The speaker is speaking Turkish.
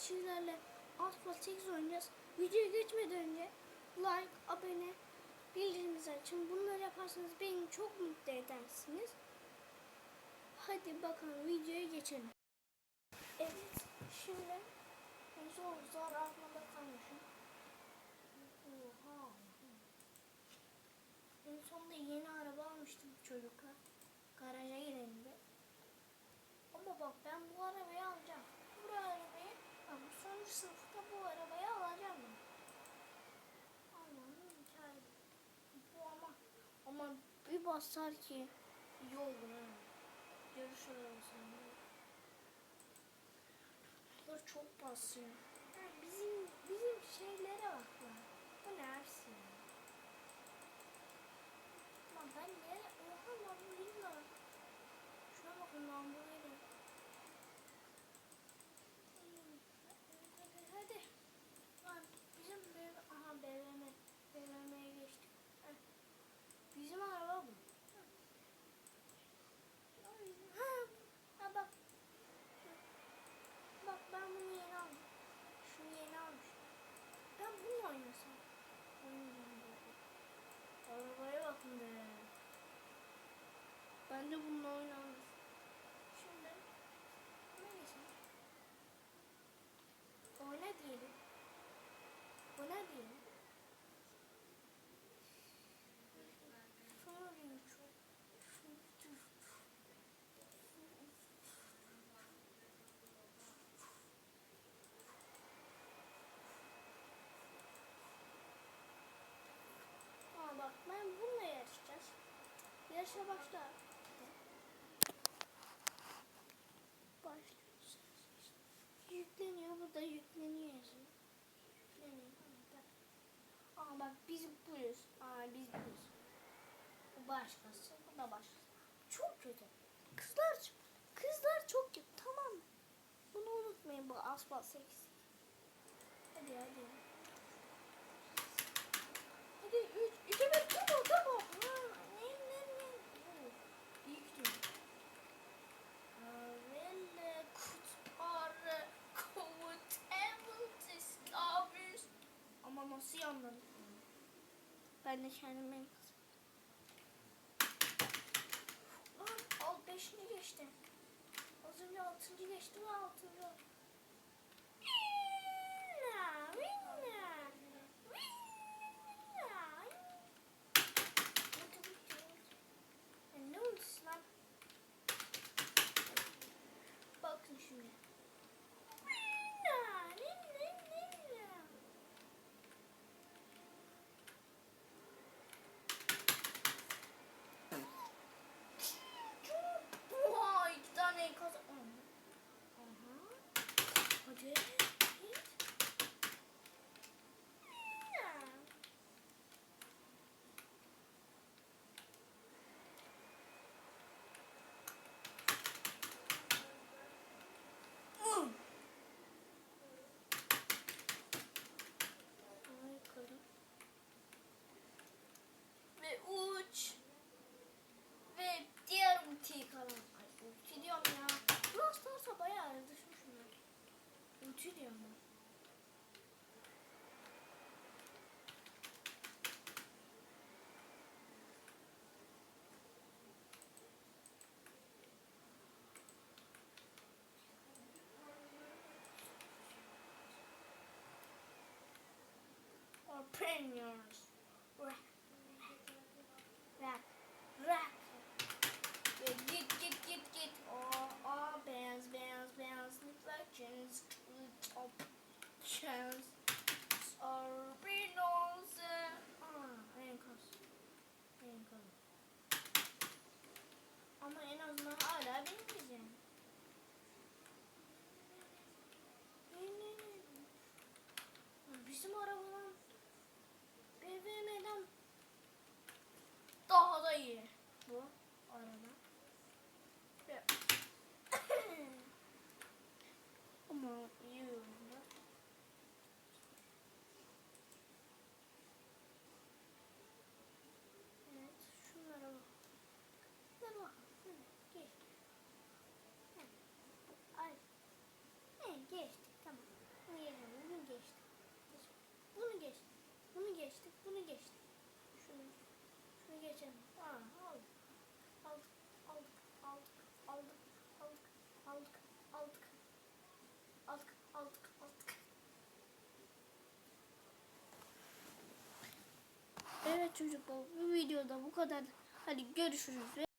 sizlerle Asphalt 8 oynayacağız. Videoya geçmeden önce like, abone, bildirimimizi açın. Bunları yaparsanız beni çok mutlu edersiniz. Hadi bakalım videoya geçelim. Evet, şimdi zor zor aklımda kalmışım. Oha. En sonunda yeni araba almıştım çocuklar. Garaja girelimde. Ama bak ben bu arabayı alacağım. Bu arabayı, bak bu sonuncu sınıfta bu arabayı alacağım ben. Allah'ım hikaye. Bu ama, ama bir basar ki iyi olur ha. Görüş arabası. Bunlar çok basıyor. Ha, bizim bizim şeylere bak lan. Bu ne ya? Lan ben niye? Oha lan bu villa. Şuna bakın lan bu villa. Hadi hadi. Lan bizim BM... Aha BM. BM'ye geçtik. Heh. Bizim araba bu. Ha, ha bak. Bak ben bunu yeni aldım. Şunu yeni almışım. Ben bunu oynasam. Oynayacağım böyle. Arabaya bakın be. Ben de bununla oynarım. Şimdi ne geçelim? O ne diyelim? Bu ne diyelim? Şu. Şu. Aa bak ben bununla yarışacağız. Yarışa başla. Başlıyoruz. Yükleniyor. Bu da yükleniyor yazıyor. Yükleniyor. Aa bak biz buyuz. Aa biz buyuz. Bu başkası. Bu da başkası. Çok kötü. Kızlar kızlar çok kötü. Tamam? Bunu unutmayın bu asfalt 8. Hadi hadi. Hadi 3, 2, kardeşlerim benim kızım. Aa, 5. geçti. Az önce 6. geçti ve 6. Rack. Rack. Rack. Yeah, git git git git. Oh, oh, bands, bands, bands, reflections, top iyi bu araba. Ve- Ama iyi oldu. Evet, şunlara bak. Şunlara bak. Hı, Çocuklar bu videoda bu kadar. Hadi görüşürüz.